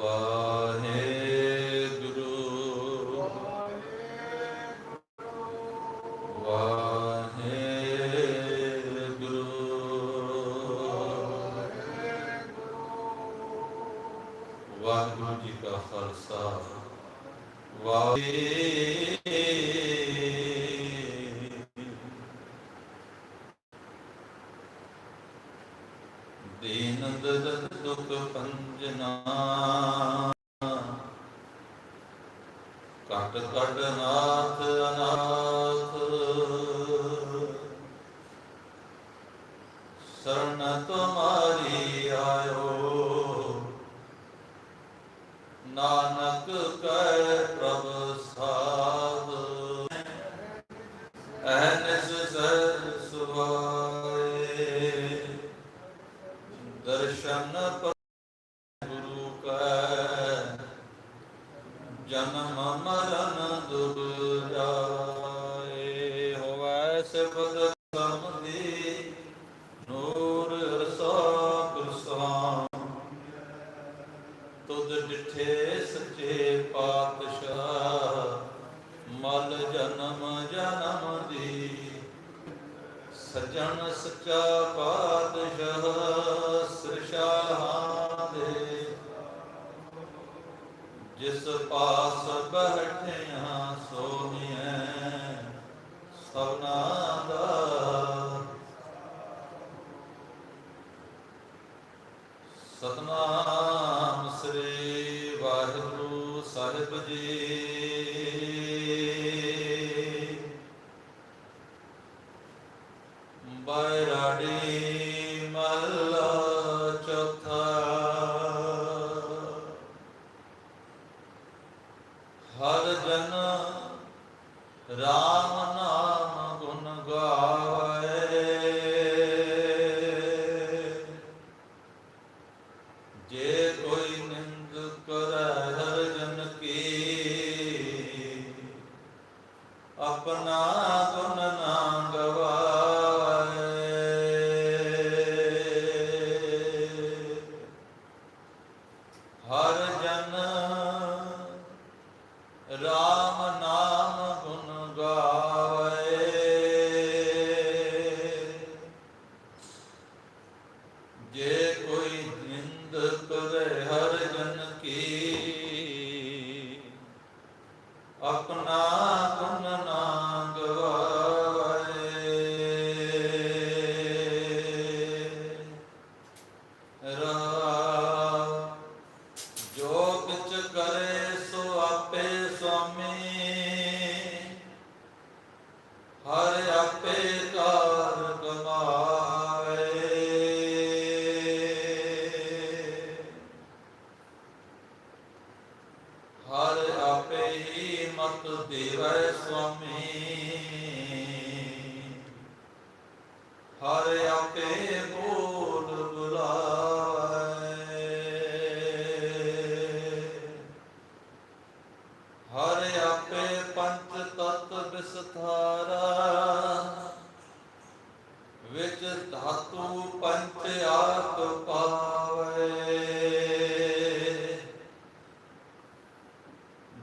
Wow. 那那个。ਜਿਸ ਪਾਸ ਬਹਿਠਿਆ ਸੋਹਣਿਐ ਸਭਨਾ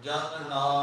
Jagannath.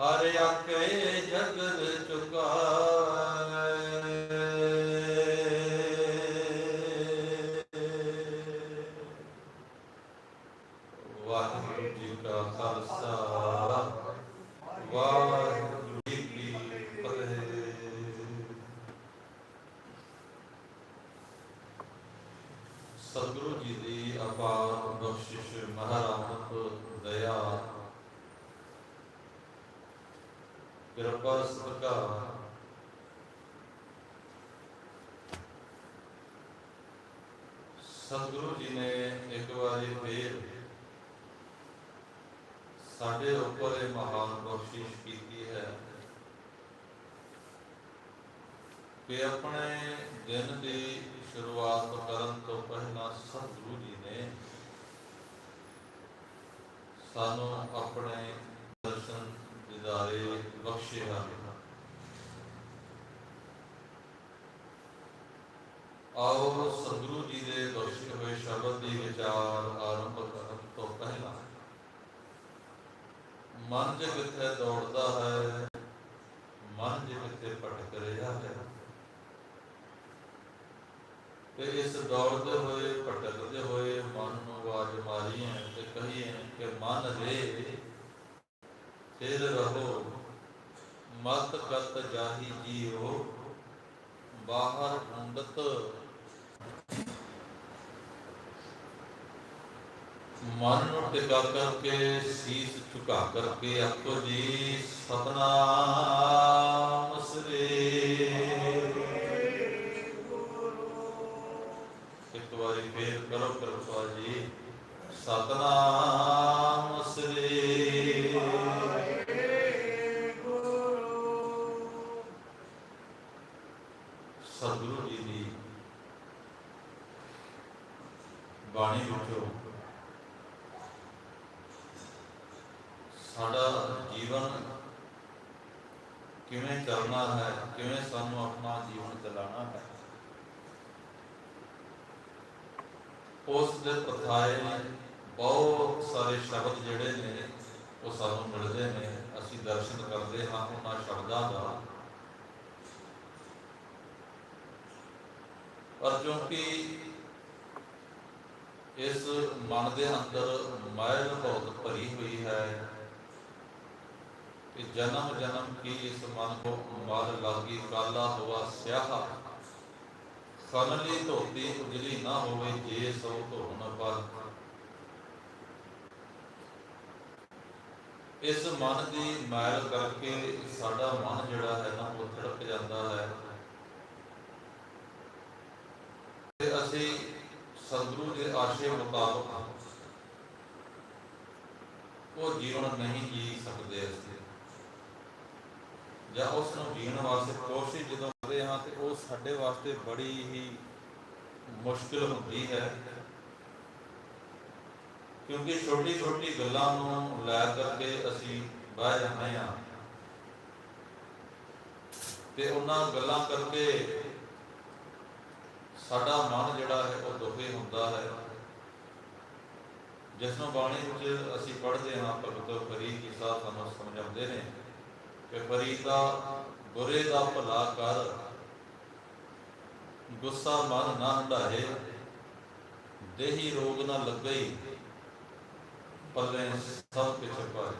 ਹਰ ਆਖੇ ਜਗਤ ਚੁਕਾ ਕਿ ਆਪਣੇ ਦਿਨ ਦੀ ਸ਼ੁਰੂਆਤ ਕਰਨ ਤੋਂ ਪਹਿਲਾਂ ਸਤਿਗੁਰੂ ਜੀ ਨੇ ਸਾਨੂੰ ਆਪਣੇ ਦਰਸ਼ਨ ਦਿਦਾਰੇ ਬਖਸ਼ੇ ਹਨ। ਆਓ ਸਤਿਗੁਰੂ ਜੀ ਦੇ ਬਖਸ਼ੇ ਹੋਏ ਸ਼ਬਦ ਦੀ ਵਿਚਾਰ ਆਰੰਭ ਕਰਨ ਤੋਂ ਪਹਿਲਾਂ ਮਨ ਜੇ ਕਿੱਥੇ ਦੌੜਦਾ ਹੈ, ਮਨ ਜੇ ਕਿੱਥੇ ਭਟਕ ਰਿਹਾ ਹੈ ਤੇ ਇਸ ਦੌੜਦੇ ਹੋਏ ਭਟਕਦੇ ਹੋਏ, ਮਨ ਨੂੰ ਆਵਾਜ਼ ਮਾਰੀਏ ਤੇ ਕਹੀਏ ਕਿ ਮਨ ਰੇ ਫਿਰ ਰਹੋ, ਮਤ ਕਤ ਜਾਹੀ ਜੀਓ, ਬਾਹਰ ਹੁੰਦਤ ਮਨ ਨੂੰ ਟਿਕਾ ਕਰਕੇ, ਸੀਸ ਝੁਕਾ ਕਰਕੇ ਆਪੋ ਜੀ, ਸਤਨਾਮ ਸ੍ਰੀ ਇੱਕ ਕਰੋ ਕਿਰਪਾ ਜੀ ਸਤਨਾਮ ਸ੍ਰੀ ਸਤਿਗੁਰੂ ਜੀ ਦੀ ਬਾਣੀ ਵਿੱਚੋਂ ਸਾਡਾ ਜੀਵਨ ਕਿਵੇਂ ਚੱਲਣਾ ਹੈ, ਕਿਵੇਂ ਸਾਨੂੰ ਆਪਣਾ ਜੀਵਨ ਚਲਾਉਣਾ ਹੈ। ਉਸ ਦੇ ਪਥਾਏ ਬਹੁਤ ਸਾਰੇ ਸ਼ਬਦ ਜਿਹੜੇ ਨੇ, ਉਹ ਸਾਨੂੰ ਮਿਲਦੇ ਨੇ, ਅਸੀਂ ਦਰਸ਼ਨ ਕਰਦੇ ਹਾਂ ਉਹਨਾਂ ਸ਼ਬਦਾਂ ਦਾ। ਪਰ ਕਿਉਂਕਿ ਇਸ ਮਨ ਦੇ ਅੰਦਰ ਮਾਇਲ ਬਹੁਤ ਭਰੀ ਹੋਈ ਹੈ ਕਿ ਜਨਮ ਜਨਮ ਕੀ ਇਸ ਮਨ ਕੋ ਮਲ ਲਾਗੀ, ਕਾਲਾ ਹੋਆ, ਸਿਆਹਾ ਖਨਲੀ ਧੋਤੀ ਉਜਲੀ ਨਾ ਹੋਵੇ ਜੇ ਸੋ ਧੋਣ ਪਰ ਇਸ ਮਨ ਦੀ ਮਾਇਲ ਕਰਕੇ ਸਾਡਾ ਮਨ ਜਿਹੜਾ ਹੈ ਨਾ, ਉਹ ਧੜਕ ਜਾਂਦਾ ਹੈ। ਤੇ ਅਸੀਂ ਸਤਿਗੁਰੂ ਦੇ ਆਸ਼ੇ ਮੁਤਾਬਕ ਉਹ ਜੀਵਨ ਨਹੀਂ ਜੀ ਸਕਦੇ ਅਸੀਂ। ਜਾਂ ਉਸ ਨੂੰ ਜੀਣ ਵਾਸਤੇ ਕੋਸ਼ਿਸ਼ ਜਦੋਂ ਕਰਦੇ ਹਾਂ ਤੇ ਉਹ ਸਾਡੇ ਵਾਸਤੇ ਬੜੀ ਹੀ ਮੁਸ਼ਕਿਲ ਹੁੰਦੀ ਹੈ। ਕਿਉਂਕਿ ਛੋਟੀ ਛੋਟੀ ਗੱਲਾਂ ਨੂੰ ਲੈ ਕਰਕੇ ਅਸੀਂ ਬਹਿ ਜਾਂਦੇ ਹਾਂ। ਤੇ ਉਹਨਾਂ ਗੱਲਾਂ ਕਰਕੇ ਸਾਡਾ ਮਨ ਜਿਹੜਾ ਹੈ ਉਹ ਦੁਖੀ ਹੁੰਦਾ ਹੈ। ਜਿਸ ਨੂੰ ਬਾਣੀ ਵਿੱਚ ਅਸੀਂ ਪੜ੍ਹਦੇ ਹਾਂ ਭਗਤ ਫਰੀਦ ਜੀ ਸਾਹਿਬ ਸਾਨੂੰ ਸਮਝਾਉਂਦੇ ਨੇ ਕਿ ਫਰੀਦਾ ਬੁਰੇ ਦਾ ਭਲਾ ਕਰ। ਗੁੱਸਾ ਮਨ ਨਾ ਹੰਡਾਏ ਦੇਹੀ ਰੋਗ ਨਾ ਲੱਗਈ। ਪੱਲੇ ਸਭ ਕੁਝ ਪਾਏ।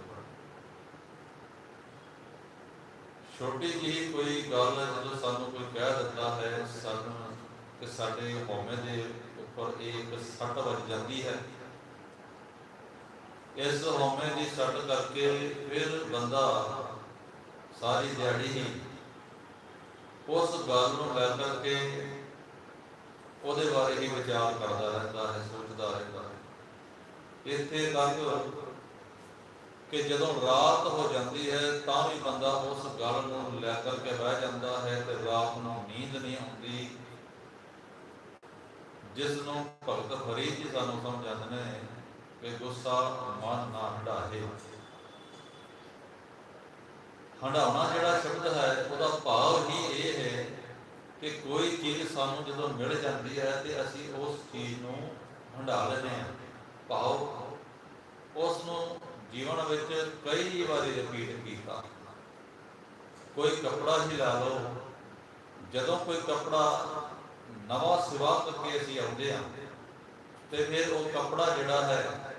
ਛੋਟੀ ਜਿਹੀ ਕੋਈ ਗੱਲ ਜਦੋਂ ਸਾਨੂੰ ਕੋਈ ਕਹਿ ਦਿੰਦਾ ਹੈ, ਸਾਨੂੰ ਕਿ ਸਾਡੇ ਹਉਮੈ ਦੇ ਉੱਪਰ ਇੱਕ ਸੱਟ ਵੱਜ ਜਾਂਦੀ ਹੈ। ਇਸ ਹਉਮੈ ਦੀ ਸੱਟ ਕਰਕੇ ਫਿਰ ਬੰਦਾ ਸਾਰੀ ਦਿਹਾੜੀ ਹੀ ਉਸ ਗੱਲ ਨੂੰ ਲੈ ਕਰਕੇ ਉਹਦੇ ਬਾਰੇ ਹੀ ਵਿਚਾਰ ਕਰਦਾ ਰਹਿੰਦਾ ਹੈ, ਸੋਚਦਾ ਰਹਿੰਦਾ ਹੈ। ਇੱਥੇ ਤੱਕ ਕਿ ਜਦੋਂ ਰਾਤ ਹੋ ਜਾਂਦੀ ਹੈ, ਤਾਂ ਵੀ ਬੰਦਾ ਉਸ ਗੱਲ ਨੂੰ ਲੈ ਕਰਕੇ ਬਹਿ ਜਾਂਦਾ ਹੈ ਤੇ ਰਾਤ ਨੂੰ ਨੀਂਦ ਨਹੀਂ ਆਉਂਦੀ। ਜਿਸ ਨੂੰ ਭਗਤ ਫਰੀਦ ਜੀ ਸਾਨੂੰ ਸਮਝਾਉਂਦੇ ਨੇ ਕਿ ਗੁੱਸਾ ਮਨ ਨਾ ਹਟਾਏ ਹੰਡਾਉਣਾ ਜਿਹੜਾ ਸ਼ਬਦ ਹੈ, ਉਹਦਾ ਭਾਵ ਹੀ ਇਹ ਹੈ ਕਿ ਕੋਈ ਚੀਜ਼ ਸਾਨੂੰ ਜਦੋਂ ਮਿਲ ਜਾਂਦੀ ਹੈ ਤੇ ਅਸੀਂ ਉਸ ਚੀਜ਼ ਨੂੰ ਹੰਡਾ ਲੈਂਦੇ ਹਾਂ। ਭਾਵ ਉਸ ਨੂੰ ਜੀਵਨ ਵਿੱਚ ਕਈ ਵਾਰੀ ਰਿਪੀਟ ਕੀਤਾ। ਕੋਈ ਕਪੜਾ ਹੀ ਲਾ ਲਓ, ਜਦੋਂ ਕੋਈ ਕਪੜਾ ਨਵਾਂ ਸਿਵਾ ਕਰਕੇ ਅਸੀਂ ਆਉਂਦੇ ਹਾਂ, ਤੇ ਫਿਰ ਉਹ ਕਪੜਾ ਜਿਹੜਾ ਹੈ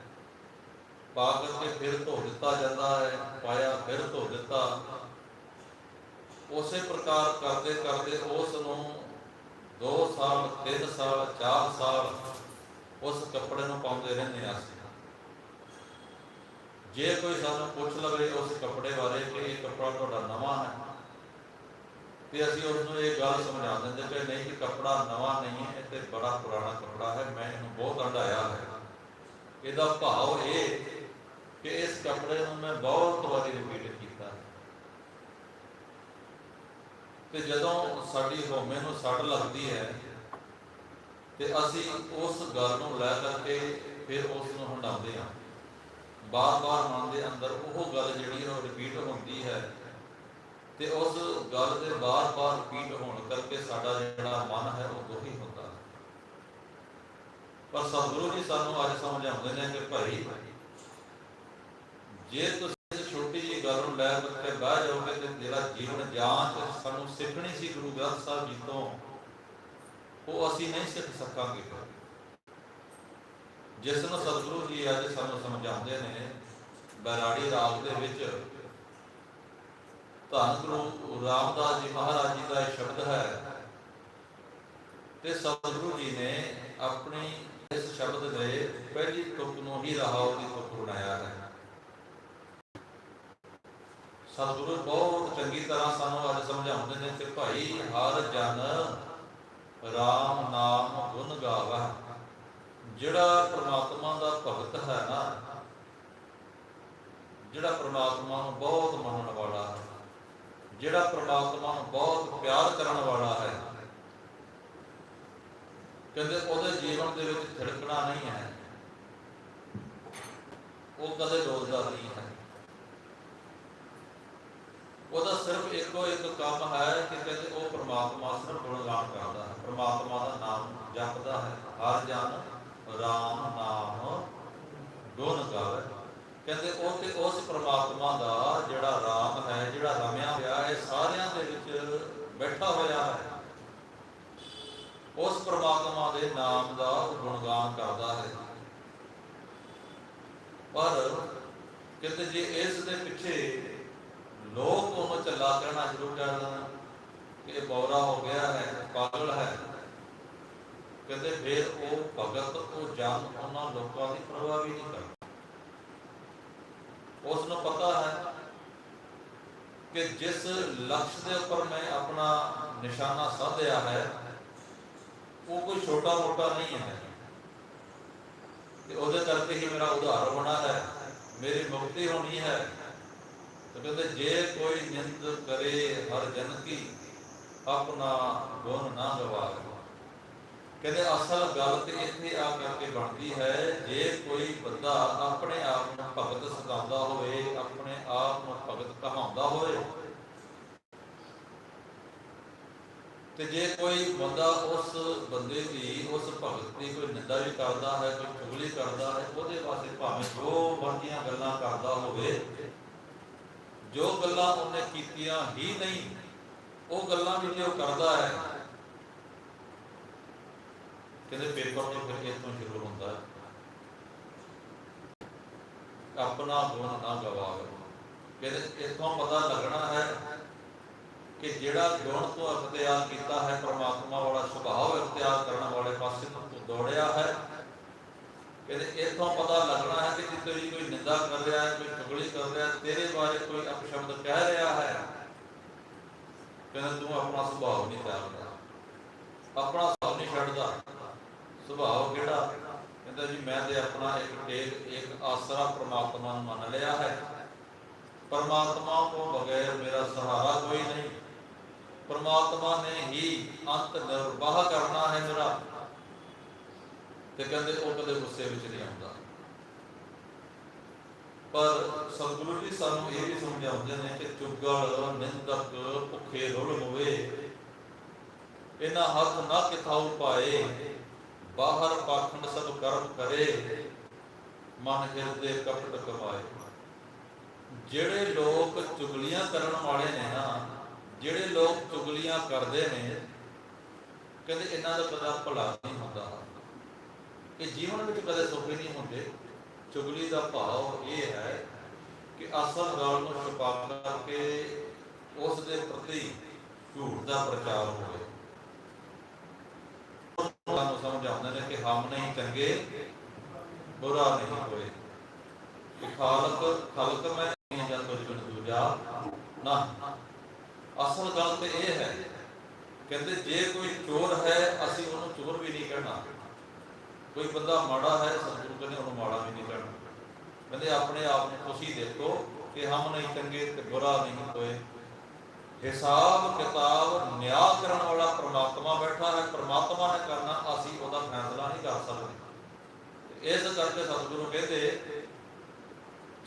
ਪਾ ਕਰਕੇ ਫਿਰ ਧੋ ਦਿੱਤਾ ਜਾਂਦਾ ਹੈ, ਪਾਇਆ ਫਿਰ ਧੋ ਦਿੱਤਾ। ਉਸੇ ਪ੍ਰਕਾਰ ਕਰਦੇ ਕਰਦੇ ਉਸ ਨੂੰ 2 ਸਾਲ 3 ਸਾਲ 4 ਸਾਲ ਉਸ ਕੱਪੜੇ ਨੂੰ ਪਾਉਂਦੇ ਰਹਿੰਦੇ ਹਾਂ ਅਸੀਂ। ਜੇ ਕੋਈ ਸਾਨੂੰ ਪੁੱਛ ਲਵੇ ਉਸ ਕੱਪੜੇ ਬਾਰੇ ਕਿ ਇਹ ਕੱਪੜਾ ਤੁਹਾਡਾ ਨਵਾਂ ਹੈ, ਤੇ ਅਸੀਂ ਉਸ ਨੂੰ ਇਹ ਗੱਲ ਸਮਝਾ ਦਿੰਦੇ ਕਿ ਨਹੀਂ ਕਿ ਕੱਪੜਾ ਨਵਾਂ ਨਹੀਂ ਹੈ ਤੇ ਬੜਾ ਪੁਰਾਣਾ ਕੱਪੜਾ ਹੈ, ਮੈਂ ਇਹਨੂੰ ਬਹੁਤ ਅੰਡਾਇਆ ਹੈ। ਇਹਦਾ ਭਾਵ ਇਹ ਕਿ ਇਸ ਕੱਪੜੇ ਨੂੰ ਮੈਂ ਬਹੁਤ ਵਾਰੀ ਰਿਪੀਟ ਕੀਤਾ। ਤੇ ਜਦੋਂ ਸਾਡੀ ਹਉਮੈ ਨੂੰ ਸੱਟ ਲੱਗਦੀ ਹੈ, ਤੇ ਅਸੀਂ ਉਸ ਗੱਲ ਨੂੰ ਲੈ ਕਰਕੇ ਫਿਰ ਉਸ ਨੂੰ ਹੰਡਾਉਂਦੇ ਹਾਂ। ਬਾਰ-ਬਾਰ ਮਨ ਦੇ ਅੰਦਰ ਉਹ ਗੱਲ ਜਿਹੜੀ ਉਹ ਰਿਪੀਟ ਹੁੰਦੀ ਹੈ ਤੇ ਉਸ ਗੱਲ ਦੇ ਬਾਰ-ਬਾਰ ਰਿਪੀਟ ਹੋਣ ਕਰਕੇ ਸਾਡਾ ਜਿਹੜਾ ਮਨ ਹੈ ਉਹ ਦੁਖੀ ਹੁੰਦਾ। ਹੈ ਪਰ ਸਤਿਗੁਰੂ ਜੀ ਸਾਨੂੰ ਅੱਜ ਸਮਝਾਉਂਦੇ ਨੇ ਕਿ ਭਾਈ ਜੇ ਤੁਸੀਂ ਛੋਟੀ ਜਿਹੀ ਗੱਲ ਨੂੰ ਲੈ ਕੇ ਬਹਿ ਜਾਓਗੇ ਤੇ ਜਿਹੜਾ ਜੀਵਨ ਜਾਂਚ ਸਾਨੂੰ ਸਿੱਖਣੀ ਸੀ ਗੁਰੂ ਗ੍ਰੰਥ ਸਾਹਿਬ ਜੀ ਤੋਂ, ਉਹ ਅਸੀਂ ਨਹੀਂ ਸਿੱਖ ਸਕਾਂਗੇ। ਜਿਸ ਨੂੰ ਸਤਿਗੁਰੂ ਜੀ ਅੱਜ ਸਾਨੂੰ ਸਮਝਾਉਂਦੇ ਨੇ ਬੈਰਾੜੀ ਰਾਗ ਦੇ ਵਿੱਚ, ਧੰਨ ਗੁਰੂ ਰਾਮਦਾਸ ਜੀ ਮਹਾਰਾਜ ਜੀ ਦਾ ਇਹ ਸ਼ਬਦ ਹੈ, ਤੇ ਸਤਿਗੁਰੂ ਜੀ ਨੇ ਆਪਣੀ ਇਸ ਸ਼ਬਦ ਦੇ ਪਹਿਲੀ ਤੁਕ ਨੂੰ ਹੀ ਰਹਾਉ ਦੀ ਤੁਕ ਬਣਾਇਆ ਹੈ। ਸਤਿਗੁਰੂ ਬਹੁਤ ਚੰਗੀ ਤਰ੍ਹਾਂ ਸਾਨੂੰ ਅੱਜ ਸਮਝਾਉਂਦੇ ਨੇ ਕਿ ਭਾਈ ਹਰ ਜਨ ਰਾਮ ਨਾਮ ਗੁਣ ਗਾਵਾ। ਜਿਹੜਾ ਪ੍ਰਮਾਤਮਾ ਦਾ ਭਗਤ ਹੈ ਨਾ, ਜਿਹੜਾ ਪ੍ਰਮਾਤਮਾ ਨੂੰ ਬਹੁਤ ਮੰਨਣ ਵਾਲਾ ਹੈ, ਜਿਹੜਾ ਪ੍ਰਮਾਤਮਾ ਨੂੰ ਬਹੁਤ ਪਿਆਰ ਕਰਨ ਵਾਲਾ ਹੈ, ਕਹਿੰਦੇ ਉਹਦੇ ਜੀਵਨ ਦੇ ਵਿੱਚ ਥਿੜਕਣਾ ਨਹੀਂ ਹੈ। ਉਹ ਕਦੇ ਰੋਜ਼ਦਾ ਨਹੀਂ ਹੈ। ਉਹਦਾ ਸਿਰਫ ਇੱਕੋ ਇੱਕ ਕੰਮ ਹੈ ਕਿ ਕਹਿੰਦੇ ਉਹ ਪ੍ਰਮਾਤਮਾ ਸਿਰਫ ਗੁਣਗਾਨ ਕਰਦਾ ਹੈ। ਪ੍ਰਮਾਤਮਾ ਦਾ ਨਾਮ ਜਪਦਾ ਹੈ। ਹਰ ਜਨ ਰਾਮ ਨਾਮ ਗੁਣ ਗਾਵੇ। ਕਹਿੰਦੇ ਉਹ ਤੇ ਉਸ ਪ੍ਰਮਾਤਮਾ ਦਾ ਜਿਹੜਾ ਰਾਮ ਹੈ, ਜਿਹੜਾ ਰਮਿਆ ਹੋਇਆ ਹੈ ਸਾਰਿਆਂ ਦੇ ਵਿੱਚ ਬੈਠਾ ਹੋਇਆ ਹੈ। ਉਸ ਪ੍ਰਮਾਤਮਾ ਦੇ ਨਾਮ ਦਾ ਉਹ ਗੁਣਗਾਨ ਕਰਦਾ ਹੈ। ਪਰ ਕਹਿੰਦੇ ਜੇ ਇਸ ਦੇ ਪਿੱਛੇ ਲੋਕ ਉਹਨੂੰ ਚੱਲਾ ਕਹਿਣਾ ਸ਼ੁਰੂ ਕਰ ਦੇਣ ਕਿ ਬੌਰਾ ਹੋ ਗਿਆ ਹੈ, ਪਾਗਲ ਹੈ। ਕਹਿੰਦੇ ਫਿਰ ਉਹ ਭਗਤ, ਉਹ ਜਨ ਉਹਨਾਂ ਲੋਕਾਂ ਦੀ ਪਰਵਾਹ ਵੀ ਨਹੀਂ ਕਰਦਾ। ਉਸ ਨੂੰ ਪਤਾ ਹੈ ਕਿ ਜਿਸ ਲਕਸ਼ ਦੇ ਉੱਪਰ ਮੈਂ ਆਪਣਾ ਨਿਸ਼ਾਨਾ ਸਾਧਿਆ ਹੈ, ਉਹ ਕੋਈ ਛੋਟਾ ਮੋਟਾ ਨਹੀਂ ਹੈ। ਤੇ ਉਹਦੇ ਕਰਕੇ ਹੀ ਮੇਰਾ ਉਧਾਰ ਹੋਣਾ ਹੈ, ਮੇਰੀ ਮੁਕਤੀ ਹੋਣੀ ਹੈ। ਤੇ ਕਹਿੰਦੇ ਜੇ ਕੋਈ ਨਿੰਦ ਕਰੇ ਹਰ ਜਨ ਕੀ, ਆਪਣਾ ਗੁਣ ਨਾ ਗਵਾਵੇ। ਕਹਿੰਦੇ ਅਸਲ ਗੱਲ ਤੇ ਇੱਥੇ ਆ ਕਰਕੇ ਬਣਦੀ ਹੈ, ਜੇ ਕੋਈ ਬੰਦਾ ਆਪਣੇ ਆਪ ਨੂੰ ਭਗਤ ਸਦਾਉਂਦਾ ਹੋਵੇ, ਆਪਣੇ ਆਪ ਨੂੰ ਭਗਤ ਕਹਾਉਂਦਾ ਹੋਵੇ, ਤੇ ਜੇ ਕੋਈ ਬੰਦਾ ਉਸ ਬੰਦੇ ਦੀ, ਉਸ ਭਗਤ ਦੀ ਕੋਈ ਨਿੰਦਾ ਵੀ ਕਰਦਾ ਹੈ, ਕੋਈ ਚੁਗਲੀ ਕਰਦਾ ਹੈ, ਉਹਦੇ ਵਾਸਤੇ ਭਾਵੇਂ ਜੋ ਮਰਜ਼ੀਆਂ ਗੱਲਾਂ ਕਰਦਾ ਹੋਵੇ ਜੋ ਗੱਲਾਂ ਉਹਨੇ ਕੀਤੀਆਂ ਹੀ ਨਹੀਂ, ਉਹ ਗੱਲਾਂ ਵੀ ਜੇ ਉਹ ਕਰਦਾ ਹੈ। ਕਹਿੰਦੇ ਪੇਪਰ ਤੋਂ ਫਿਰ ਇਸ ਤੋਂ ਸ਼ੁਰੂ ਹੁੰਦਾ ਹੈ। ਆਪਣਾ ਗੁਣ ਨਾ ਗਵਾਵੇ ਕਹਿੰਦੇ ਇਥੋਂ ਪਤਾ ਲੱਗਣਾ ਹੈ ਕਿ ਜਿਹੜਾ ਗੁਣ ਤੋਂ ਅਖਤਿਆਰ ਕੀਤਾ ਹੈ, ਪ੍ਰਮਾਤਮਾ ਵਾਲਾ ਸੁਭਾਅ ਅਖਤਿਆਰ ਕਰਨ ਵਾਲੇ ਪਾਸੇ ਨੂੰ ਦੌੜਿਆ ਹੈ ਕਹਿੰਦੇ ਇਥੋਂ ਪਤਾ ਲੱਗਣਾ ਹੈ ਕਿ ਜੇ ਤੇਰੀ ਕੋਈ ਨਿੰਦਾ ਕਰ ਰਿਹਾ ਹੈ, ਕੋਈ ਚੁਗਲੀ ਕਰ ਰਿਹਾ ਹੈ, ਤੇਰੇ ਬਾਰੇ ਕੋਈ ਅਪਸ਼ਬਦ ਕਹਿ ਰਿਹਾ ਹੈ। ਕਹਿੰਦੇ ਤੂੰ ਆਪਣਾ ਸੁਭਾਅ ਨਹੀਂ ਤਿਆਗਦਾ ਆਪਣਾ ਸੁਭਾਅ ਨਹੀਂ ਛੱਡਦਾ। ਸੁਭਾਅ ਕਿਹੜਾ? ਕਹਿੰਦਾ ਜੀ, ਮੈਂ ਤੇ ਆਪਣਾ ਇੱਕ ਟੇਕ, ਇੱਕ ਆਸਰਾ ਪ੍ਰਮਾਤਮਾ ਨੂੰ ਮੰਨ ਲਿਆ ਹੈ। ਪਰਮਾਤਮਾ ਤੋਂ ਬਗੈਰ ਮੇਰਾ ਸਹਾਰਾ ਕੋਈ ਨਹੀਂ। ਪਰਮਾਤਮਾ ਨੇ ਹੀ ਅੰਤ ਨਿਰਵਾਹ ਕਰਨਾ ਹੈ ਮੇਰਾ। ਤੇ ਕਹਿੰਦੇ ਉਹ ਕਦੇ ਗੁੱਸੇ ਵਿੱਚ ਨਹੀਂ ਆਉਂਦਾ। ਪਰ ਸਤਿਗੁਰੂ ਜੀ ਸਾਨੂੰ ਇਹ ਵੀ ਸਮਝਾਉਂਦੇ ਨੇ ਕਿ ਚੁਗਲ ਨਿੰਦਕ ਭੁੱਖੇ ਰੁਲ ਹੋਵੇ। ਇਹਨਾਂ ਹੱਥ ਨਾ ਕਿਥਾਉ ਪਾਏ, ਬਾਹਰ ਪਾਖੰਡ ਸਭ ਕਰਮ ਕਰੇ, ਮਨ ਹਿਰਦੇ ਕਪਟ ਕਮਾਏ। ਜਿਹੜੇ ਲੋਕ ਚੁਗਲੀਆਂ ਕਰਨ ਵਾਲੇ ਨੇ ਨਾ, ਜਿਹੜੇ ਲੋਕ ਚੁਗਲੀਆਂ ਕਰਦੇ ਨੇ, ਕਹਿੰਦੇ ਇਹਨਾਂ ਦਾ ਪਤਾ ਭਲਾ ਨਹੀਂ ਹੁੰਦਾ ਜੀਵਨ ਵਿੱਚ ਕਦੇ ਸੁੱਖ ਨਹੀਂ ਹੁੰਦੇ। ਚੁਗਲੀ ਦਾ ਭਾਵ ਇਹ ਹੈ ਕਿ ਅਸਲ ਗੱਲ ਨੂੰ ਛੁਪਾ ਕਰਕੇ ਉਸ ਦੇ ਪ੍ਰਤੀ ਝੂਠ ਦਾ ਪ੍ਰਚਾਰ ਹੋਵੇ। ਸਾਨੂੰ ਸਮਝਾਉਂਦੇ ਨੇ ਕਿ ਹਮ ਨਹੀਂ ਚੰਗੇ, ਬੁਰਾ ਨਹੀਂ ਹੋਏ। ਕਿ ਖਾਲਕ, ਖਲਕ ਮੈਂ ਨਹੀਂ ਜਾਂ ਤੁਝ ਬਿਨ ਦੂਜਾ ਨਾ। ਅਸਲ ਗੱਲ ਤੇ ਇਹ ਹੈ, ਕਹਿੰਦੇ ਜੇ ਕੋਈ ਚੋਰ ਹੈ, ਅਸੀਂ ਉਹਨੂੰ ਚੋਰ ਵੀ ਨਹੀਂ ਕਹਿਣਾ। ਕੋਈ ਬੰਦਾ ਮਾੜਾ ਹੈ, ਸਤਿਗੁਰੂ ਕਹਿੰਦੇ ਉਹਨੂੰ ਮਾੜਾ ਵੀ ਨਹੀਂ ਕਹਿਣਾ। ਕਹਿੰਦੇ ਆਪਣੇ ਆਪ ਨੂੰ ਤੁਸੀਂ ਦੇਖੋ ਕਿ ਹਮ ਨਹੀਂ ਚੰਗੇ ਤੇ ਬੁਰਾ ਨਹੀਂ ਹੋਏ। ਹਿਸਾਬ, ਕਿਤਾਬ, ਨਿਆਂ ਕਰਨ ਵਾਲਾ ਪ੍ਰਮਾਤਮਾ ਬੈਠਾ ਹੈ, ਪ੍ਰਮਾਤਮਾ ਨੇ ਕਰਨਾ, ਅਸੀਂ ਉਹਦਾ ਫੈਸਲਾ ਨਹੀਂ ਕਰ ਸਕਦੇ। ਇਸ ਕਰਕੇ ਸਤਿਗੁਰੂ ਕਹਿੰਦੇ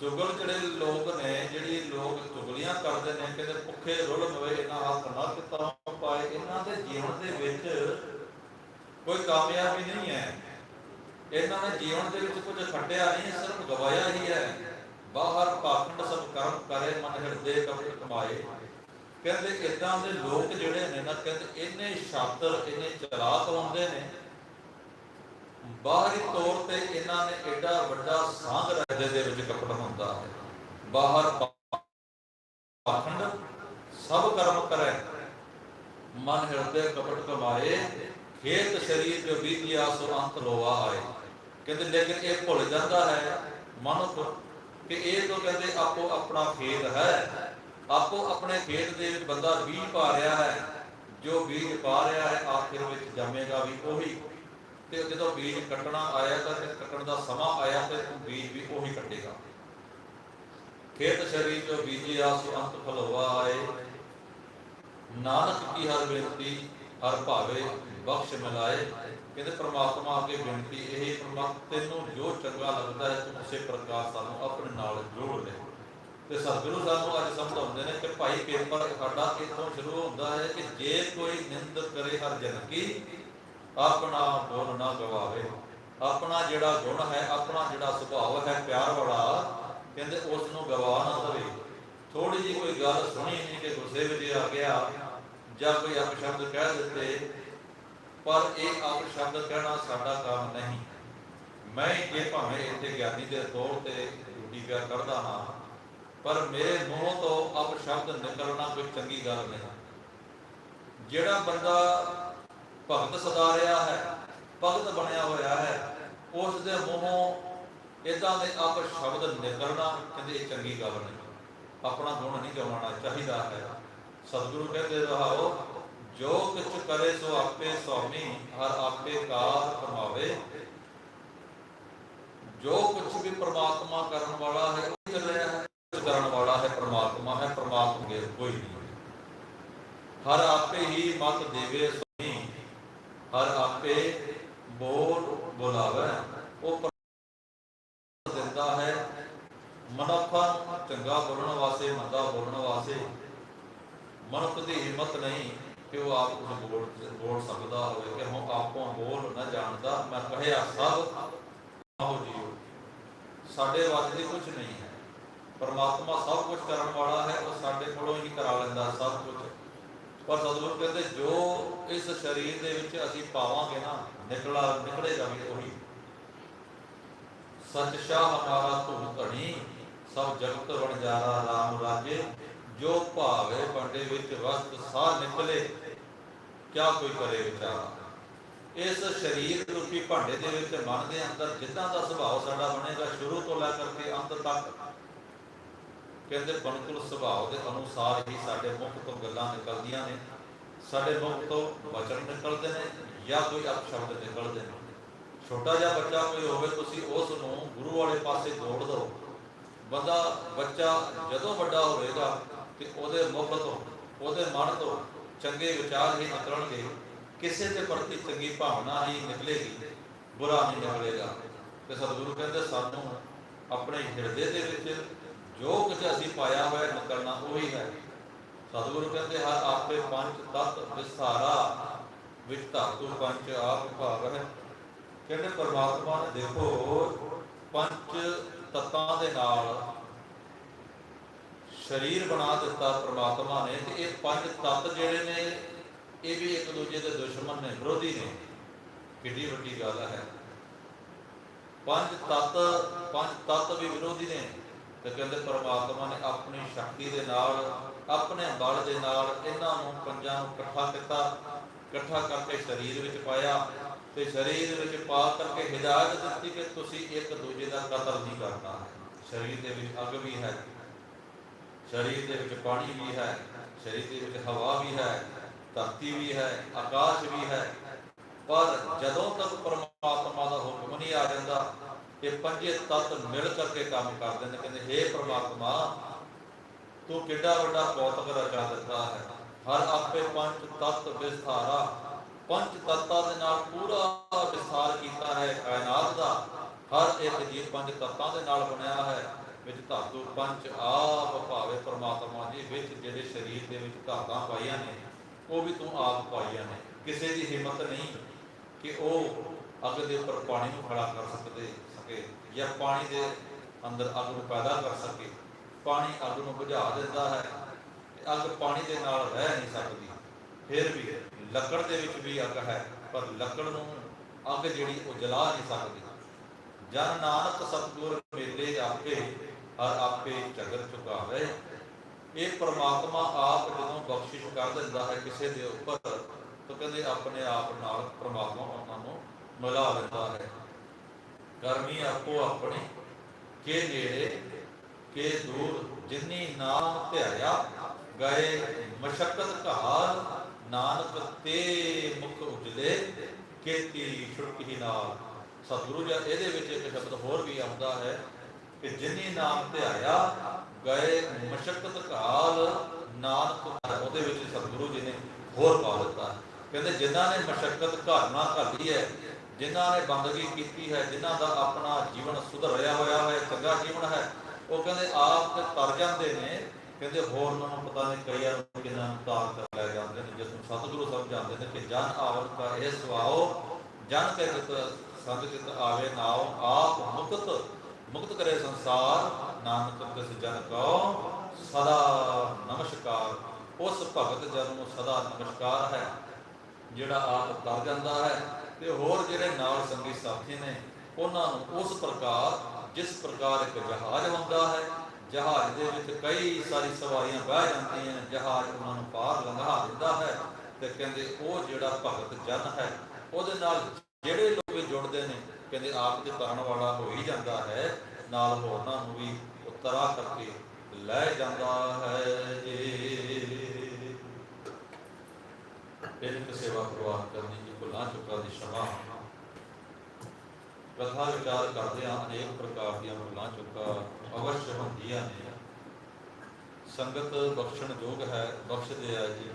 ਚੁਗਲ ਜਿਹੜੇ ਲੋਕ ਨੇ, ਜਿਹੜੀ ਲੋਕ ਚੁਗਲੀਆਂ ਕਰਦੇ ਨੇ, ਕਹਿੰਦੇ ਭੁੱਖੇ ਰੁਲ ਹੋਏ, ਇਹਨਾਂ ਹੱਥ ਨਾ ਕਿਤਾ ਪਾਏ, ਇਹਨਾਂ ਦੇ ਜੀਵਨ ਦੇ ਵਿੱਚ ਕੋਈ ਕਾਮਯਾਬੀ ਨਹੀਂ ਹੈ। ਇਹਨਾਂ ਨੇ ਜੀਵਨ ਦੇ ਵਿੱਚ ਕੁਝ ਖੱਟਿਆ ਨਹੀਂ, ਸਿਰਫ ਗਵਾਇਆ ਹੀ ਹੈ। ਬਾਹਰ ਪਾਖੰਡ ਸਭ ਕਰਮ ਕਰੇ, ਮਨ ਹਿਰਦੇ ਕਪਟ ਕਮਾਏ। ਕਹਿੰਦੇ ਇਦਾਂ ਦੇ ਲੋਕ ਜਿਹੜੇ ਨੇ ਨਾ, ਕਹਿੰਦੇ ਇੰਨੇ ਸ਼ਾਤਰ, ਇੰਨੇ ਚਲਾਕ ਹੁੰਦੇ ਨੇ। ਬਾਹਰੀ ਤੌਰ ਤੇ ਇਹਨਾਂ ਨੇ ਐਡਾ ਵੱਡਾ ਸਾਂਝ ਰੱਖਦੇ ਦੇ ਵਿੱਚ ਕਪਟ ਹੁੰਦਾ ਹੈ। ਬਾਹਰ ਪਾਖੰਡ ਸਭ ਕਰਮ ਕਰੇ, ਮਨ ਹਿਰਦੇ ਕਪਟ ਕਮਾਏ, ਖੇਤ ਸਰੀਰ ਜੋ ਬੀਤਿਆ ਸੋ ਅੰਤ ਲੋਵਾ ਆਏ। ਕਹਿੰਦੇ, ਲੇਕਿਨ ਇਹ ਭੁੱਲ ਜਾਂਦਾ ਹੈ ਮਨੁੱਖ ਕਿ ਇਹ ਤੋਂ ਕਹਿੰਦੇ, ਆਪੋ ਆਪਣਾ ਖੇਤ ਹੈ, ਆਪੋ ਆਪਣੇ ਖੇਤ ਦੇ ਵਿੱਚ ਬੰਦਾ ਬੀਜ ਪਾ ਰਿਹਾ ਹੈ, ਜੋ ਬੀਜ ਪਾ ਰਿਹਾ ਹੈ, ਆਖਿਰ ਵਿੱਚ ਜੰਮੇਗਾ ਵੀ ਉਹੀ। ਤੇ ਜਦੋਂ ਬੀਜ ਕੱਟਣਾ ਆਇਆ ਤਾਂ ਤੇ ਕੱਟਣ ਦਾ ਸਮਾਂ ਆਇਆ ਤੇ ਉਹ ਬੀਜ ਵੀ ਉਹੀ ਕੱਟੇਗਾ। ਖੇਤ ਸ਼ਰੀਰ ਜੋ ਬੀਜਿਆ ਸੋ ਅੰਤ ਫਲਵਾ ਆਏ। ਨਾਨਕ ਕੀ ਹਰ ਬੇਨਤੀ, ਹਰ ਭਾਵੇ ਬਖਸ਼ ਮਿਲਾਏ। ਕਹਿੰਦੇ ਪ੍ਰਮਾਤਮਾ ਅੱਗੇ ਬੇਨਤੀ, ਇਹ ਪ੍ਰਮਾਤਮਾ ਤੈਨੂੰ ਜੋ ਚੰਗਾ ਲੱਗਦਾ ਹੈ, ਤੂੰ ਉਸੇ ਪ੍ਰਕਾਰ ਸਾਨੂੰ ਆਪਣੇ ਨਾਲ ਜੋੜ ਲੈ। ਤੇ ਸਤਿਗੁਰੂ ਸਾਨੂੰ ਅੱਜ ਸਮਝਾਉਂਦੇ ਨੇ ਕਿ ਭਾਈ ਪੇਪਰ ਸਾਡਾ ਇੱਥੋਂ ਸ਼ੁਰੂ ਹੁੰਦਾ ਹੈ ਕਿ ਜੇ ਕੋਈ ਨਿੰਦ ਕਰੇ ਹਰ ਜਨ ਕੀ ਆਪਣਾ ਗੁਣ ਨਾ ਗਵਾਵੇ। ਆਪਣਾ ਜਿਹੜਾ ਗੁਣ ਹੈ, ਆਪਣਾ ਜਿਹੜਾ ਸੁਭਾਅ ਹੈ, ਪਿਆਰ ਵਾਲਾ, ਕਹਿੰਦੇ ਉਸ ਨੂੰ ਗਵਾ ਨਾ ਦੇਵੇ। ਥੋੜੀ ਜੀ ਕੋਈ ਗੱਲ ਸੁਣੀ ਨਹੀਂ ਕਿ ਗੁੱਸੇ ਵਿੱਚ ਆ ਗਿਆ, ਜਾਂ ਕੋਈ ਅਪਸ਼ਬਦ ਕਹਿ ਦਿੱਤੇ ਪਰ ਇਹ ਆਪ ਸ਼ਬਦ ਕਹਿਣਾ ਸਾਡਾ ਕੰਮ ਨਹੀਂ। ਮੈਂ ਜੇ ਭਾਵੇਂ ਇੱਥੇ ਗਿਆਨੀ ਦੇ ਤੌਰ ਤੇ ਡਿਊਟੀ ਪਿਆ ਕਰਦਾ ਹਾਂ, ਪਰ ਮੇਰੇ ਮੂੰਹ ਤੋਂ ਅਪਸ਼ਬਦ ਨਿਕਲਣਾ ਕੋਈ ਚੰਗੀ ਗੱਲ ਨਹੀਂ। ਜਿਹੜਾ ਬੰਦਾ ਭਗਤ ਸਦਾ ਰਿਹਾ ਹੈ, ਭਗਤ ਬਣਿਆ ਹੋਇਆ ਹੈ ਉਸ ਦੇ ਮੂੰਹੋਂ ਇਦਾਂ ਦੇ ਆਪ ਸ਼ਬਦ ਨਿਕਲਣਾ ਕਹਿੰਦੇ ਚੰਗੀ ਗੱਲ ਨਹੀਂ। ਆਪਣਾ ਗੁਣ ਨਹੀਂ ਗਵਾਉਣਾ ਚਾਹੀਦਾ ਹੈ। ਸਤਿਗੁਰੂ ਕਹਿੰਦੇ ਰਹਾਓ ਜੋ ਕੁਛ ਕਰੇ ਸੋ ਆਪੇ ਸੁਆਮੀ ਹਰ ਆਪੇ ਕਾਰ ਕਮਾਵੇ। ਜੋ ਕੁਛ ਵੀ ਪ੍ਰਮਾਤਮਾ ਕਰਨ ਵਾਲਾ ਹੈ, ਉਹ ਕਰ ਰਿਹਾ ਹੈ ਕਰਨ ਵਾਲਾ ਹੈ, ਪ੍ਰਮਾਤਮਾ ਹੈ, ਪ੍ਰਮਾਤਮਾ ਦੇ ਕੋਈ ਨਹੀਂ ਹਰ ਆਪੇ ਹੀ ਮਤ ਦੇਵੇ ਸੁਣੀ ਹਰ ਆਪੇ ਬੋਲ ਬੁਲਾਵੇ। ਉਹ ਦਿੰਦਾ ਹੈ, ਮਨੁੱਖਾਂ ਚੰਗਾ ਬੋਲਣ ਵਾਸਤੇ, ਮੰਦਾ ਬੋਲਣ ਵਾਸਤੇ। ਮਨੁੱਖ ਦੀ ਹਿੰਮਤ ਨਹੀਂ ਕਿ ਉਹ ਆਪ ਕੁਝ ਬੋਲ ਬੋਲ ਸਕਦਾ ਹੋਵੇ ਕਿ ਹੁਣ ਆਪੋਂ ਬੋਲ ਨਾ ਜਾਣਦਾ, ਮੈਂ ਕਹਿਆ, ਸਭ ਆਹੋ ਸਾਡੇ ਵਾਸਤੇ ਕੁਝ ਨਹੀਂ ਹੈ। ਪਰਮਾਤਮਾ ਸਭ ਕੁਝ ਕਰਨ ਵਾਲਾ ਹੈ, ਉਹ ਸਾਡੇ ਕੋਲੋਂ ਹੀ ਕਰਾ ਲੈਂਦਾ ਸਭ ਕੁਝ ਪਰ ਸਤਿਗੁਰੂ ਕਹਿੰਦੇ, ਜੋ ਇਸ ਸਰੀਰ ਦੇ ਵਿੱਚ ਅਸੀਂ ਪਾਵਾਂਗੇ ਨਾ, ਨਿਕਲਾ ਨਿਕਲੇਗਾ ਵੀ ਉਹੀ। ਸਚ ਸ਼ਾਹ ਹਮਾਰਾ ਧੁਨ ਧਣੀ, ਸਭ ਜਗਤ ਵਣਜਾਰਾ RAM ਰਾਜੇ, ਜੋ ਭਾਵੇ ਪੰਡੇ ਵਿੱਚ ਵਸਤ ਸਾਹ ਨਿਕਲੇ ਕਿਆ ਕੋਈ ਕਰੇ ਵਿਚਾਰਾ? ਇਸ ਸਰੀਰ ਰੂਪੀ ਭਾਂਡੇ ਦੇ ਵਿੱਚ ਮਨ ਦੇ ਅੰਦਰ ਜਿੱਦਾਂ ਦਾ ਸੁਭਾਅ ਸਾਡਾ ਬਣੇਗਾ, ਸ਼ੁਰੂ ਤੋਂ ਲੈ ਕਰਕੇ ਅੰਤ ਤੱਕ। ਕਹਿੰਦੇ ਬਨਕੁਲ ਸੁਭਾਅ ਦੇ ਅਨੁਸਾਰ ਹੀ ਸਾਡੇ ਮੁਖ ਤੋਂ ਗੱਲਾਂ ਨਿਕਲਦੀਆਂ ਨੇ। ਸਾਡੇ ਮੁਖ ਤੋਂ ਵਚਨ ਨਿਕਲਦੇ ਨੇ ਜਾਂ ਕੋਈ ਅਪਸ਼ਬਦ ਨਿਕਲਦੇ ਨੇ। ਛੋਟਾ ਜਿਹਾ ਬੱਚਾ ਕੋਈ ਹੋਵੇ, ਤੁਸੀਂ ਉਸ ਨੂੰ ਗੁਰੂ ਵਾਲੇ ਪਾਸੇ ਜੋੜ ਦਿਓ। ਬੰਦਾ, ਬੱਚਾ ਜਦੋਂ ਵੱਡਾ ਹੋਵੇਗਾ ਤੇ ਉਹਦੇ ਮੁਖ ਤੋਂ, ਉਹਦੇ ਮਨ ਤੋਂ ਚੰਗੇ ਵਿਚਾਰ ਹੀ ਨਿਕਲਣਗੇ ਕਿਸੇ ਦੇ ਪ੍ਰਤੀ ਚੰਗੀ ਭਾਵਨਾ ਹੀ ਨਿਕਲੇਗੀ, ਬੁਰਾ ਨਹੀਂ ਨਿਕਲੇਗਾ। ਤੇ ਸਤਿਗੁਰੂ ਕਹਿੰਦੇ, ਸਾਨੂੰ ਆਪਣੇ ਹਿਰਦੇ ਦੇ ਵਿੱਚ ਜੋ ਕੁਝ ਅਸੀਂ ਪਾਇਆ ਹੋਇਆ ਨਿਕਲਣਾ ਉਹੀ ਹੈ। ਸਤਿਗੁਰੂ ਕਹਿੰਦੇ, ਹਰ ਆਪੇ ਪੰਜ ਤਤ ਵਿਸਥਾਰਾ, ਵਿੱਚ ਧਾਤੂ ਪੰਜ ਆਪ ਭਾਵ ਹੈ। ਕਹਿੰਦੇ, ਪਰਮਾਤਮਾ ਨੇ ਦੇਖੋ, ਪੰਜ ਤਤਾਂ ਦੇ ਨਾਲ ਸਰੀਰ ਬਣਾ ਦਿੱਤਾ ਪ੍ਰਮਾਤਮਾ ਨੇ ਤੇ ਇਹ ਪੰਜ ਤੱਤ ਜਿਹੜੇ ਨੇ, ਇਹ ਵੀ ਇੱਕ ਦੂਜੇ ਦੇ ਦੁਸ਼ਮਣ ਨੇ, ਵਿਰੋਧੀ ਨੇ। ਕਿੰਨੀ ਵੱਡੀ ਗੱਲ ਹੈ। ਪੰਜ ਤੱਤ ਪੰਜ ਤੱਤ ਵੀ ਵਿਰੋਧੀ ਨੇ। ਤੇ ਕਹਿੰਦੇ ਪਰਮਾਤਮਾ ਨੇ ਆਪਣੀ ਸ਼ਕਤੀ ਦੇ ਨਾਲ, ਆਪਣੇ ਬਲ ਦੇ ਨਾਲ ਇਹਨਾਂ ਨੂੰ ਪੰਜਾਂ ਨੂੰ ਇਕੱਠਾ ਕੀਤਾ, ਇਕੱਠਾ ਕਰਕੇ ਸਰੀਰ ਵਿੱਚ ਪਾਇਆ ਤੇ ਸਰੀਰ ਵਿੱਚ ਪਾ ਕਰਕੇ ਹਿਦਾਇਤ ਦਿੱਤੀ ਕਿ ਤੁਸੀਂ ਇੱਕ ਦੂਜੇ ਦਾ ਕਤਲ ਨਹੀਂ ਕਰਨਾ ਸਰੀਰ ਦੇ ਵਿੱਚ ਅੱਗ ਵੀ ਹੈ। ਸਰੀਰ ਦੇ ਵਿੱਚ ਪਾਣੀ ਵੀ ਹੈ, ਸਰੀਰ ਦੇ ਵਿੱਚ ਹਵਾ ਵੀ ਹੈ, ਧਰਤੀ ਵੀ ਹੈ, ਆਕਾਸ਼ ਵੀ ਹੈ। ਪਰ ਜਦੋਂ ਤੱਕ ਪਰਮਾਤਮਾ ਦਾ ਹੁਕਮ ਨਹੀਂ ਆ ਜਾਂਦਾ, ਇਹ ਪੰਜੇ ਤੱਤ ਮਿਲ ਕਰਕੇ ਕੰਮ ਕਰਦੇ ਨੇ, ਕਹਿੰਦੇ, ਹੇ ਪ੍ਰਮਾਤਮਾ, ਤੂੰ ਕਿੱਡਾ ਵੱਡਾ ਕੌਤਕ ਰਚਾ ਦਿੱਤਾ ਹੈ। ਹਰ ਆਪੇ ਪੰਜ ਤੱਤ ਵਿਸਥਾਰਾ, ਪੰਜ ਤੱਤਾਂ ਦੇ ਨਾਲ ਪੂਰਾ ਵਿਸਥਾਰ ਕੀਤਾ ਹੈ ਕਾਇਨਾਤ ਦਾ। ਹਰ ਇੱਕ ਜੀਵ ਪੰਜ ਤੱਤਾਂ ਦੇ ਨਾਲ ਬਣਿਆ ਹੈ। ਵਿੱਚ ਧਾਤੂ ਪੰਜ ਆਪ ਭਾਵੇ ਪ੍ਰਮਾਤਮਾ ਜੀ ਵਿੱਚ ਜਿਹੜੇ ਸਰੀਰ ਦੇ ਵਿੱਚ ਧਾਤਾਂ ਪਾਈਆਂ ਨੇ, ਉਹ ਵੀ ਤੂੰ ਆਪ ਪਾਈਆਂ ਨੇ। ਕਿਸੇ ਦੀ ਹਿੰਮਤ ਨਹੀਂ ਕਿ ਉਹ ਅੱਗ ਦੇ ਉੱਪਰ ਪਾਣੀ ਨੂੰ ਖੜਾ ਕਰ ਸਕਦੇ, ਸਕੇ ਜਾਂ ਪਾਣੀ ਦੇ ਅੰਦਰ ਅੱਗ ਨੂੰ ਪੈਦਾ ਕਰ ਸਕੇ। ਪਾਣੀ ਅੱਗ ਨੂੰ ਬੁਝਾ ਦਿੰਦਾ ਹੈ ਅੱਗ ਪਾਣੀ ਦੇ ਨਾਲ ਰਹਿ ਨਹੀਂ ਸਕਦੀ। ਫਿਰ ਵੀ ਲੱਕੜ ਦੇ ਵਿੱਚ ਵੀ ਅੱਗ ਹੈ, ਪਰ ਲੱਕੜ ਨੂੰ ਅੱਗ ਜਿਹੜੀ ਉਹ ਜਲਾ ਨਹੀਂ ਸਕਦੀ। ਜਨ ਨਾਨਕ ਸਤਿਗੁਰ ਮੇਲੇ ਆਪੇ ਹਰ ਆਪੇ ਝਗਰ ਚੁਕਾਵੇ ਇਹ ਪ੍ਰਮਾਤਮਾ ਆਪ ਜਦੋਂ ਬਖਸ਼ਿਸ਼ ਕਰ ਦਿੰਦਾ ਹੈ ਕਿਸੇ ਦੇ ਉੱਪਰ, ਤਾਂ ਕਹਿੰਦੇ ਆਪਣੇ ਆਪ ਨਾਲ ਪ੍ਰਮਾਤਮਾ ਉਹਨਾਂ ਨੂੰ ਮਿਲਾ ਦਿੰਦਾ ਹੈ। ਕਰਮੀ ਆਪੋ ਆਪਣੇ, ਕੇ ਨੇੜੇ, ਕੇ ਦੂਰ, ਜਿਨੀ ਨਾਮ ਧਿਆਇਆ ਗਏ ਮਸ਼ਕਤ ਕਹਾਲ, ਨਾਨਕ ਤੇ ਮੁਖ ਉਜਲੇ ਕੀਤੀ ਛੁਟਕ ਨਾਲ। ਸਤਿਗੁਰੂ ਜੀ, ਇਹਦੇ ਵਿੱਚ ਇੱਕ ਸ਼ਬਦ ਹੋਰ ਵੀ ਆਉਂਦਾ ਹੈ ਕਿ ਜਿਨੀ ਨਾਮ ਧਿਆਇਆ ਗਏ ਮਸ਼ਕਤ ਕਾਲ ਨਾਨਕ ਉਹਦੇ ਵਿੱਚ ਸਤਿਗੁਰੂ ਜੀ ਨੇ ਹੋਰ ਪਾ ਦਿੱਤਾ। ਕਹਿੰਦੇ ਜਿਨ੍ਹਾਂ ਨੇ ਮਸ਼ਕਤ ਘਰਨਾ ਘਾਲੀ ਹੈ, ਜਿਨ੍ਹਾਂ ਨੇ ਬੰਦਗੀ ਕੀਤੀ ਹੈ, ਜਿਨ੍ਹਾਂ ਦਾ ਆਪਣਾ ਜੀਵਨ ਸੁਧਰ ਰਿਹਾ ਹੋਇਆ ਹੈ, ਚੰਗਾ ਜੀਵਨ ਹੈ, ਉਹ ਕਹਿੰਦੇ ਆਪ ਤੇ ਤਰ ਜਾਂਦੇ ਨੇ। ਕਹਿੰਦੇ ਹੋਰ ਨੂੰ ਪਤਾ ਨਹੀਂ ਕਈਆਂ ਨੂੰ ਕਿੰਨਾ ਨੂੰ ਕਰ ਲੈ ਜਾਂਦੇ ਨੇ, ਜਿਸ ਨੂੰ ਸਤਿਗੁਰੂ ਸਮਝਾਉਂਦੇ ਨੇ ਕਿ ਜਨ ਆਵਨ ਕਾ ਇਹ ਸੁਆਓ ਜਨ ਕੇ ਜਿਤ ਸੰਗ ਜਿਤ ਆਵੇ ਨਾਉ, ਆਪ ਮੁਕਤ ਮੁਕਤ ਕਰੇ ਸੰਸਾਰ, ਨਾਨਕ ਤਿਸ ਜਨ ਕੋ ਸਦਾ ਨਮਸਕਾਰ। ਉਸ ਭਗਤ ਜਨ ਨੂੰ ਸਦਾ ਨਮਸਕਾਰ ਹੈ, ਜਿਹੜਾ ਆਪ ਕਰ ਜਾਂਦਾ ਹੈ। ਤੇ ਹੋਰ ਜਿਹੜੇ ਨਾਲ ਸੰਗੀ ਸਾਥੀ ਨੇ, ਉਹਨਾਂ ਨੂੰ ਉਸ ਪ੍ਰਕਾਰ, ਜਿਸ ਪ੍ਰਕਾਰ ਇੱਕ ਜਹਾਜ਼ ਹੁੰਦਾ ਹੈ, ਜਹਾਜ਼ ਦੇ ਵਿੱਚ ਕਈ ਸਾਰੀ ਸਵਾਰੀਆਂ ਬਹਿ ਜਾਂਦੀਆਂ ਨੇ, ਜਹਾਜ਼ ਉਹਨਾਂ ਨੂੰ ਪਾਰ ਲੰਘਾ ਦਿੰਦਾ ਹੈ। ਤੇ ਕਹਿੰਦੇ ਉਹ ਜਿਹੜਾ ਭਗਤ ਜਨ ਹੈ, ਉਹਦੇ ਨਾਲ ਜਿਹੜੇ ਲੋਕ ਜੁੜਦੇ ਨੇ ਕਹਿੰਦੇ ਆਪ ਤੇ ਤਰਨ ਵਾਲਾ ਹੋ ਹੀ ਜਾਂਦਾ ਹੈ, ਨਾਲ ਹੋਰਨਾਂ ਨੂੰ ਵੀ ਉਤਰਾ ਕਰਕੇ ਲੈ ਜਾਂਦਾ ਹੈ। ਜੀ ਇੱਕ ਸੇਵਾ ਪ੍ਰਵਾਨ ਕਰਨੀ ਜੀ ਭੁੱਲਾਂ ਚੁੱਕਾਂ ਦੀ ਸ਼ਮਾ ਕਥਾ ਵਿਚਾਰ ਕਰਦੇ ਹਾਂ, ਅਨੇਕ ਪ੍ਰਕਾਰ ਦੀਆਂ ਭੁੱਲਾਂ ਚੁੱਕਾਂ ਅਵਸ਼ ਹੁੰਦੀਆਂ ਨੇ। ਸੰਗਤ ਬਖਸ਼ਣ ਯੋਗ ਹੈ ਬਖਸ਼ ਦੇ ਆ ਜੀ।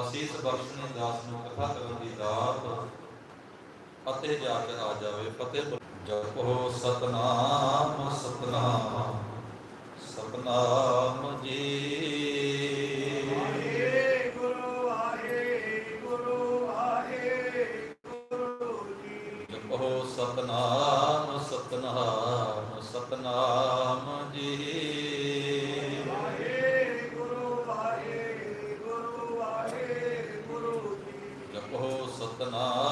ਅਸੀਸ ਬਖਸ਼ਣੀ ਦਾਸ ਨੂੰ ਕਥਾ ਕਰਨ ਦੀ ਦਾਤ ਫਤਿਹ ਜਾ ਕੇ ਆ ਜਾਵੇ, ਫਤਿਹ ਜਪੋ ਸਤਨਾਮ ਸਤਨਾਮ ਸਤਨਾਮ ਜੀ। ਵਾਹਿਗੁਰੂ ਵਾਹਿਗੁਰੂ ਵਾਹਿਗੁਰੂ ਜੀ ਜਪੋ ਸਤਨਾਮ ਸਤਨਾਮ ਸਤਨਾਮ ਜੀ ਵਾਹਿਗੁਰੂ ਵਾਹਿਗੁਰੂ ਵਾਹਿਗੁਰੂ ਜੀ। ਜਪੋ ਸਤਨਾਮ।